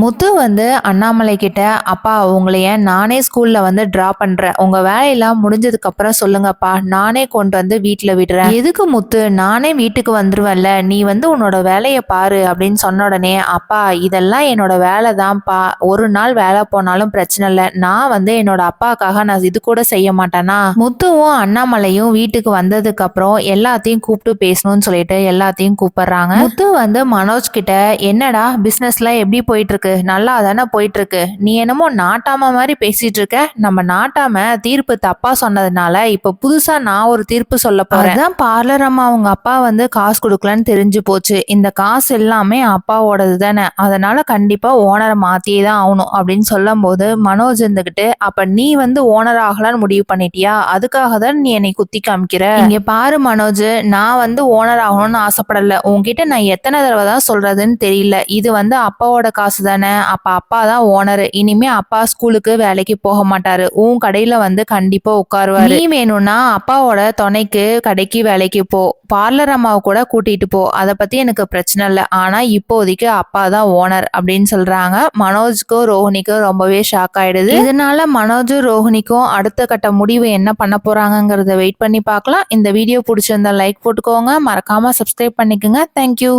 முத்து வந்து அண்ணாமலை கிட்ட அப்பா உங்களைய நானே ஸ்கூல்ல வந்து டிரா பண்றேன். உங்க வேலையெல்லாம் முடிஞ்சதுக்கு அப்புறம் சொல்லுங்கப்பா. நானே கொண்டு வந்து வீட்டுல விடுறேன். எதுக்கு முத்து? நானே வீட்டுக்கு வந்துருவேன்ல. நீ வந்து உன்னோட வேலையை பாரு அப்படின்னு சொன்ன உடனே அப்பா இதெல்லாம் என்னோட வேலை தான்ப்பா ஒரு நாள் வேலை போனாலும் பிரச்சனை இல்லை. நான் வந்து என்னோட அப்பாக்காக நான் இது கூட செய்ய மாட்டேனா? முத்துவும் அண்ணாமலையும் வீட்டுக்கு வந்ததுக்கு அப்புறம் எல்லாத்தையும் கூப்பிட்டு பேசணும்னு சொல்லிட்டு எல்லாத்தையும் கூப்பிடுறாங்க. முத்து வந்து மனோஜ் கிட்ட என்னடா பிசினஸ்லாம் எப்படி போயிட்டு இருக்கு? நல்லா தானே போயிட்டு இருக்கு நீ என்னமோ நாட்டாம மாதிரி பேசிட்டு இருக்க. நம்ம நாட்டாம தீர்ப்பு தப்பா சொன்னதுனால இப்ப புதுசா நான் ஒரு தீர்ப்பு சொல்ல போறேன். அதான் பார்லர் அம்மா அவங்க அப்பா வந்து காசு கொடுக்கலன்னு தெரிஞ்சு போச்சு. இந்த காசு எல்லாமே அப்பாவோடது தானே. அதனால கண்டிப்பா ஓனரை மாத்தியே தான் ஆகணும் அப்படின்னு சொல்லும் போது மனோஜ் இருந்துகிட்டு அப்ப நீ வந்து ஓனர் ஆகலான்னு முடிவு பண்ணிட்டியா? அதுக்காக தான் நீ என்னை குத்தி காமிக்கிற? இங்க பாரு மனோஜ் நான் வந்து ஓனர் ஆகணும்னு ஆசைப்படல. உன்கிட்ட நான் எத்தனை தடவை தான் சொல்றதுன்னு தெரியல. இது வந்து அப்பாவோட காசு தானே. அப்ப அப்பா தான் ஓனர் இனிமே அப்பா ஸ்கூலுக்கு வேலைக்கு போக மாட்டாரு. உன் கடையில வந்து கண்டிப்பா உட்காருவாரு. நீ வேணும்னா அப்பாவோட துணைக்கு கடைக்கு வேலைக்கு போ. பார்லர் அம்மாவை கூட கூட்டிட்டு போ. அதை பத்தி எனக்கு பிரச்சனை இல்லை. ஆனா இப்போதைக்கு அப்பா தான் ஓனர் அப்படின்னு சொல்றாங்க. மனோஜ்க்கும் ரோஹினிக்கும் ரொம்பவே ஷாக் ஆயிடுது. இதனால மனோஜும் ரோஹினிக்கும் அடுத்த கட்ட முடிவு என்ன பண்ண போறாங்கங்கிறத வெயிட் பண்ணி பார்க்கலாம். இந்த வீடியோ பிடிச்சிருந்தா லைக் போட்டுக்கோங்க. மறக்காம சப்ஸ்கிரைப் பண்ணிக்கோங்க. தேங்க்யூ